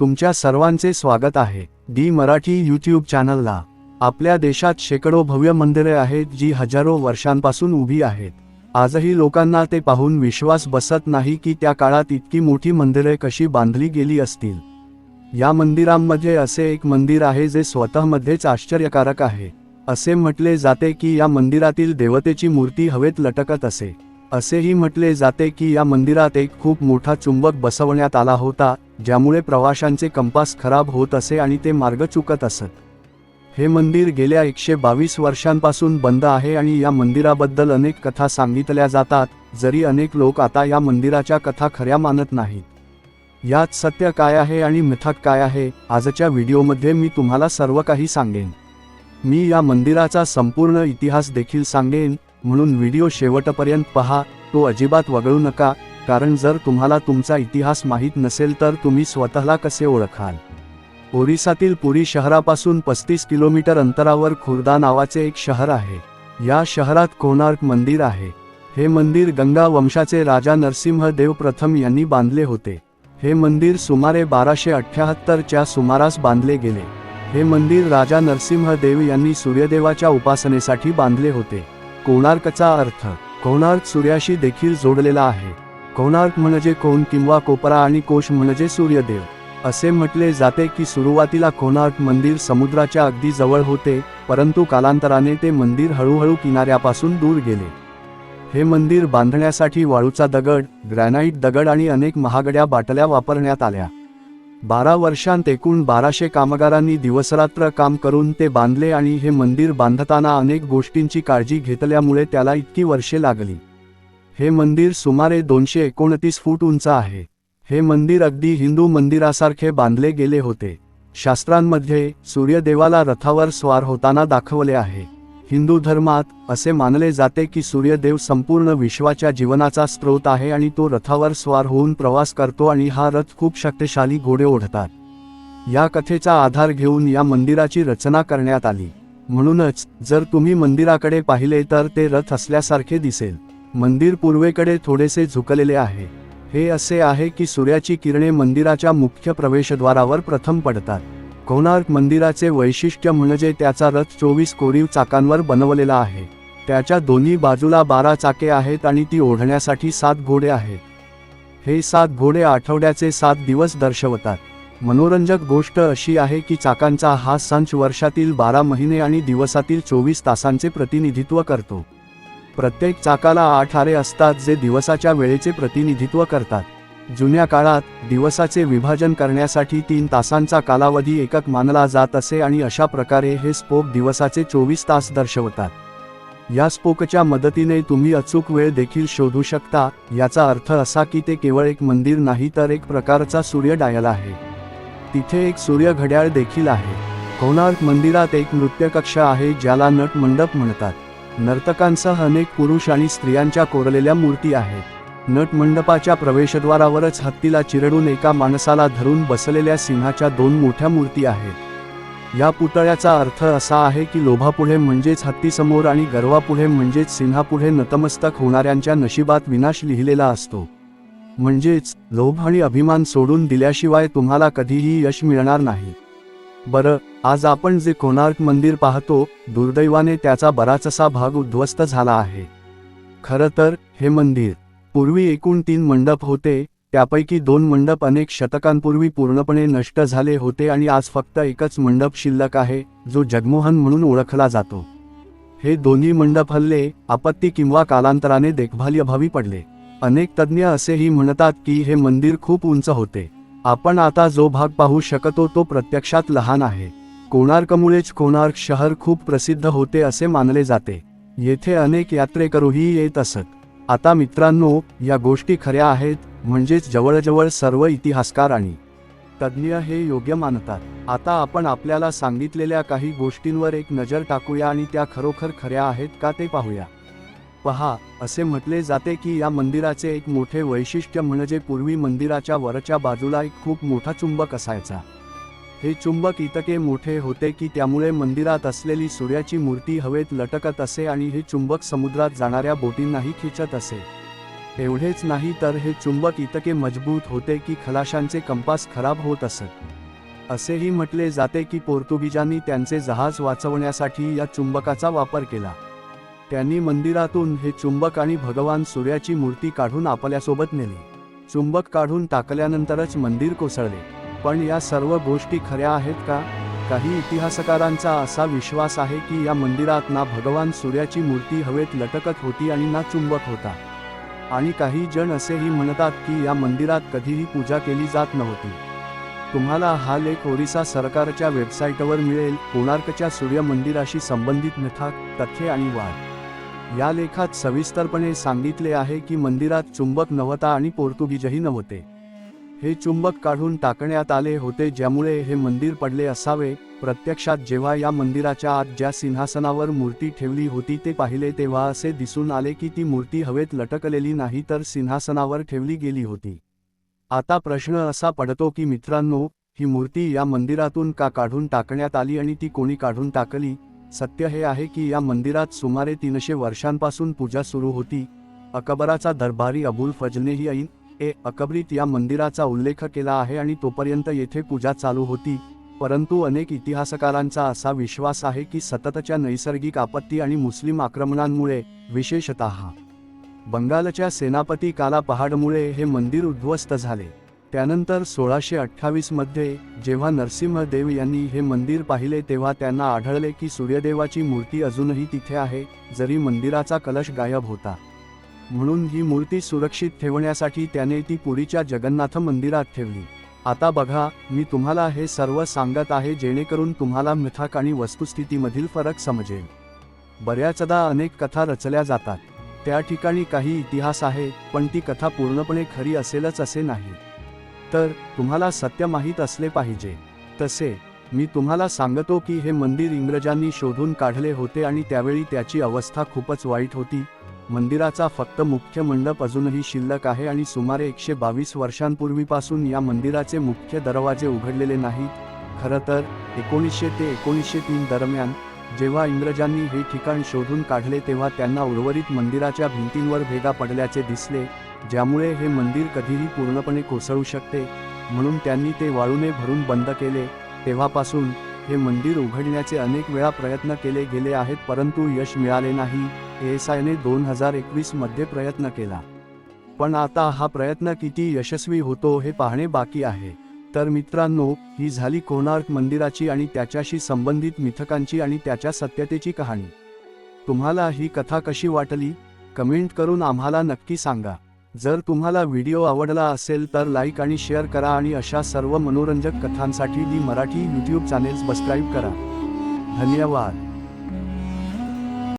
तुमच्या सर्वांचे स्वागत आहे. डी मराठी यूट्यूब चॅनलला. आपल्या देशात शेकडो भव्य मंदिरे आहेत जी हजारो वर्षांपासून उभी आहेत. आजही लोकांना ते पाहून विश्वास बसत नाही की त्या काळात इतकी मोठी मंदिरे कशी बांधली गेली असतील. या मंदिरांमध्ये असे एक मंदिर आहे जे स्वतःमध्येच आश्चर्यकारक आहे. असे म्हटले जाते की या मंदिरातील देवतेची मूर्ती हवेत लटकत असे. असेही म्हटले जाते की या मंदिरात एक खूप मोठा चुंबक बसवण्यात आला होता ज्यामुळे प्रवाशांचे कंपास खराब होत असे आणि ते मार्ग चुकत असत. हे मंदिर गेल्या एकशे बावीस वर्षांपासून बंद आहे आणि या मंदिराबद्दल अनेक कथा सांगितल्या जातात जरी अनेक लोक आता या मंदिराच्या कथा खऱ्या मानत नाहीत. यात सत्य काय आहे आणि मिथक काय आहे आजच्या व्हिडिओमध्ये मी तुम्हाला सर्व काही सांगेन. मी या मंदिराचा संपूर्ण इतिहास देखील सांगेन म्हणून व्हिडिओ शेवटपर्यंत पहा तो अजिबात वगळू नका कारण जर तुम्हाला तुमचा इतिहास माहीत नसेल तर तुम्ही स्वतःला कसे ओळखाल? ओरिसातील पुरी शहरापासून पस्तीस किलोमीटर अंतरावर खुर्दा नावाचे एक शहर आहे. या शहरात कोणार्क मंदिर आहे? हे मंदिर गंगा वंशाचे राजा नरसिंह देव प्रथम यांनी बांधले होते. हे मंदिर सुमारे बाराशे अठ्याहत्तरच्या सुमारास बांधले गेले. हे मंदिर राजा नरसिंह देव यांनी सूर्यदेवाच्या उपासनेसाठी बांधले होते. कोणार्कचा अर्थ कोणार्क सूर्याशी देखील जोडलेला आहे. कोणार्क म्हणजे कोण किंवा कोपरा आणि कोश म्हणजे सूर्यदेव. असे म्हटले जाते की सुरुवातीला कोणार्क मंदिर समुद्राच्या अगदी जवळ होते परंतु कालांतराने ते मंदिर हळूहळू किनाऱ्यापासून दूर गेले. हे मंदिर बांधण्यासाठी वाळूचा दगड ग्रॅनाइट दगड आणि अनेक महागड्या बाटल्या वापरण्यात आल्या. बारा वर्षांत एकूण बाराशे कामगारांनी दिवसरात्र काम करून ते बांधले आणि हे मंदिर बांधताना अनेक गोष्टींची काळजी घेतल्यामुळे त्याला इतकी वर्षे लागली. हे मंदिर सुमारे दोनशे एकोणतीस फूट उंच आहे. हे मंदिर अगदी हिंदू मंदिरासारखे बांधले गेले होते. शास्त्रांमध्ये सूर्यदेवाला रथावर स्वार होताना दाखवले आहे. हिंदू धर्मात असे मानले जाते की सूर्यदेव संपूर्ण विश्वाच्या जीवनाचा स्रोत आहे आणि तो रथावर स्वार होऊन प्रवास करतो आणि हा रथ खूप शक्तिशाली घोडे ओढतात. या कथेचा आधार घेऊन या मंदिराची रचना करण्यात आली. म्हणूनच जर तुम्ही मंदिराकडे पाहिले तर ते रथ असल्यासारखे दिसेल. मंदिर पूर्वेकडे थोडेसे झुकलेले आहे. हे असे आहे की सूर्याची किरणे मंदिराच्या मुख्य प्रवेशद्वारावर प्रथम पडतात. कोणार्क मंदिराचे वैशिष्ट्य म्हणजे त्याचा रथ चोवीस कोरीव चाकांवर बनवलेला आहे. त्याच्या दोन्ही बाजूला बारा चाके आहेत आणि ती ओढण्यासाठी सात घोडे आहेत. हे सात घोडे आठवड्याचे सात दिवस दर्शवतात. मनोरंजक गोष्ट अशी आहे की चाकांचा हा संच वर्षातील बारा महिने आणि दिवसातील चोवीस तासांचे प्रतिनिधित्व करतो. प्रत्येक चाकाला आठ आरे असतात जे दिवसाच्या वेळेचे प्रतिनिधित्व करतात. जुन्या काळात दिवसाचे विभाजन करण्यासाठी तीन तासांचा कालावधी एकक मानला जात असे आणि अशा प्रकारे हे स्पोक दिवसाचे चोवीस तास दर्शवतात. या स्पोकच्या मदतीने तुम्ही अचूक वेळ देखील शोधू शकता याचा अर्थ असा की ते केवळ एक मंदिर नाही तर एक प्रकारचा सूर्य डायल आहे. तिथे एक सूर्य घड्याळ देखील आहे. कोणार्क मंदिरात एक नृत्यकक्ष आहे ज्याला नट मंडप म्हणतात. नर्तकांसह अनेक पुरुष आणि स्त्रियांच्या कोरलेल्या मूर्ती आहेत. नट मंडपाच्या प्रवेशद्वारावरच हत्तीला चिरडून एका माणसाला धरून बसलेल्या सिंहाच्या दोन मोठ्या मूर्ती आहेत. या पुतळ्याचा अर्थ असा आहे की लोभापुढे म्हणजेच हत्तीसमोर आणि गर्वापुढे म्हणजेच सिंहापुढे नतमस्तक होणाऱ्यांच्या नशिबात विनाश लिहिलेला असतो. म्हणजेच लोभ आणि अभिमान सोडून दिल्याशिवाय तुम्हाला कधीही यश मिळणार नाही. बरं आज आपण जे कोणार्क मंदिर पाहतो दुर्दैवाने त्याचा बराचसा भाग उद्ध्वस्त झाला आहे. खरं तर हे मंदिर पूर्वी एकूण तीन मंडप होते त्यापैकी दोन मंडप अनेक शतकांपूर्वी पूर्णपणे नष्ट झाले होते आणि आज फक्त एकच मंडप शिल्लक आहे जो जगमोहन म्हणून ओळखला जातो. हे दोन्ही मंडप हल्ले आपत्ती किंवा कालांतराने देखभालीअभावी पडले. अनेक तज्ज्ञ असेही म्हणतात की हे मंदिर खूप उंच होते. आपण आता जो भाग पाहू शकतो तो प्रत्यक्षात लहान आहे. कोणार्कमुळेच कोणार्क शहर खूप प्रसिद्ध होते असे मानले जाते. येथे अनेक यात्रेकरूही येत असत. आता मित्रांनो या गोष्टी खऱ्या आहेत म्हणजेच जवळजवळ सर्व इतिहासकार आणि तज्ज्ञ हे योग्य मानतात. आता आपण आपल्याला सांगितलेल्या काही गोष्टींवर एक नजर टाकूया आणि त्या खरोखर खऱ्या आहेत का ते पाहूया. पहा असे म्हटले जाते की या मंदिराचे एक मोठे वैशिष्ट्य म्हणजे पूर्वी मंदिराच्या वरच्या बाजूला एक खूप मोठा चुंबक असायचा. हे चुंबक इतके मोठे होते की त्यामुळे मंदिरात असलेली सूर्याची मूर्ती हवेत लटकत असे आणि हे चुंबक समुद्रात जाणाऱ्या बोटींनाही खिचत असे. एवढेच नाही तर हे चुंबक इतके मजबूत होते की खलाशांचे कंपास खराब होत असत. असेही म्हटले जाते की पोर्तुगीजांनी त्यांचे जहाज वाचवण्यासाठी या चुंबकाचा वापर केला. त्यांनी मंदिरातून हे चुंबक आणि भगवान सूर्याची मूर्ती काढून आपल्यासोबत नेली. चुंबक काढून टाकल्यानंतरच मंदिर कोसळले. पण या सर्व गोष्टी खऱ्या आहेत का? काही इतिहासकारांचा असा विश्वास आहे की या मंदिरात ना भगवान सूर्याची मूर्ती हवेत लटकत होती आणि ना चुंबक होता. आणि काही जण असेही म्हणतात की या मंदिरात कधीही पूजा केली जात नव्हती. तुम्हाला हा लेख ओरिसा सरकारच्या वेबसाईटवर मिळेल. कोणार्कच्या सूर्य मंदिराशी संबंधित मिथाक तथ्ये आणि वाद. या लेखात सविस्तरपणे सांगितले आहे की मंदिरात चुंबक नव्हता आणि पोर्तुगीजही नव्हते. हे चुंबक काढून टाकण्यात आले होते ज्यामुळे हे मंदिर पडले असावे. प्रत्यक्षात जेव्हा या मंदिराच्या आत ज्या सिंहासनावर मूर्ती ठेवली होती ते पाहिले तेव्हा असे दिसून आले की ती मूर्ती हवेत लटकलेली नाही तर सिंहासनावर ठेवली गेली होती. आता प्रश्न असा पडतो की मित्रांनो ही मूर्ती या मंदिरातून का काढून टाकण्यात आली आणि ती कोणी काढून टाकली? सत्य हे आहे की या मंदिरात सुमारे तीनशे वर्षांपासून पूजा सुरू होती. अकबराचा दरबारी अबुल फजनेही ऐन ए अकबरीत या मंदिराचा उल्लेख केला आहे आणि तोपर्यंत येथे पूजा चालू होती. परंतु अनेक इतिहासकारांचा असा विश्वास आहे की सततच्या नैसर्गिक आपत्ती आणि मुस्लिम आक्रमणांमुळे विशेषतः बंगालच्या सेनापती काला पहाडमुळे हे मंदिर उद्ध्वस्त झाले. त्यानंतर सोळाशे अठ्ठावीसमध्ये जेव्हा नरसिंहदेव यांनी हे मंदिर पाहिले तेव्हा त्यांना आढळले की सूर्यदेवाची मूर्ती अजूनही तिथे आहे जरी मंदिराचा कलश गायब होता. म्हणून ही मूर्ती सुरक्षित ठेवण्यासाठी त्याने ती पुरीच्या जगन्नाथ मंदिरात ठेवली. आता बघा मी तुम्हाला हे सर्व सांगत आहे जेणेकरून तुम्हाला मिथक आणि वस्तुस्थितीमधील फरक समजेल. बऱ्याचदा अनेक कथा रचल्या जातात. त्या ठिकाणी काही इतिहास आहे पण ती कथा पूर्णपणे खरी असेलच असे नाही. तर तुम्हाला सत्य माहीत असले पाहिजे. तसे मी तुम्हाला सांगतो की हे मंदिर इंग्रजांनी शोधून काढले होते आणि त्यावेळी त्याची अवस्था खूपच वाईट होती मंदिराचा फक्त मुख्य मंडप अजूनही शिल्लक आहे आणि सुमारे एकशे बावीस वर्षांपूर्वीपासून या मंदिराचे मुख्य दरवाजे उघडलेले नाहीत. खरं तर एकोणीसशे ते एकोणीसशे तीन दरम्यान जेव्हा इंग्रजांनी हे ठिकाण शोधून काढले तेव्हा त्यांना उर्वरित मंदिराच्या भिंतींवर भेगा पडल्याचे दिसले ज्यामुळे हे मंदिर कधीही पूर्णपणे कोसळू शकते. म्हणून त्यांनी ते वाळूने भरून बंद केले. तेव्हापासून हे मंदिर उघडण्याचे अनेक वेळा प्रयत्न केले गेले आहेत परंतु यश मिळाले नाही. एएसआयने दोन हजार एकवीसमध्ये प्रयत्न केला. पण आता हा प्रयत्न किती यशस्वी होतो हे पाहणे बाकी आहे. तर मित्रांनो ही झाली कोणार्क मंदिराची आणि त्याच्याशी संबंधित मिथकांची आणि त्याच्या सत्यतेची कहाणी. तुम्हाला ही कथा कशी वाटली? कमेंट करून आम्हाला नक्की सांगा. जर तुम्हाला व्हिडिओ आवडला असेल तर लाईक आणि शेअर करा आणि अशा सर्व मनोरंजक कथांसाठी the Marathi YouTube channel subscribe करा. धन्यवाद.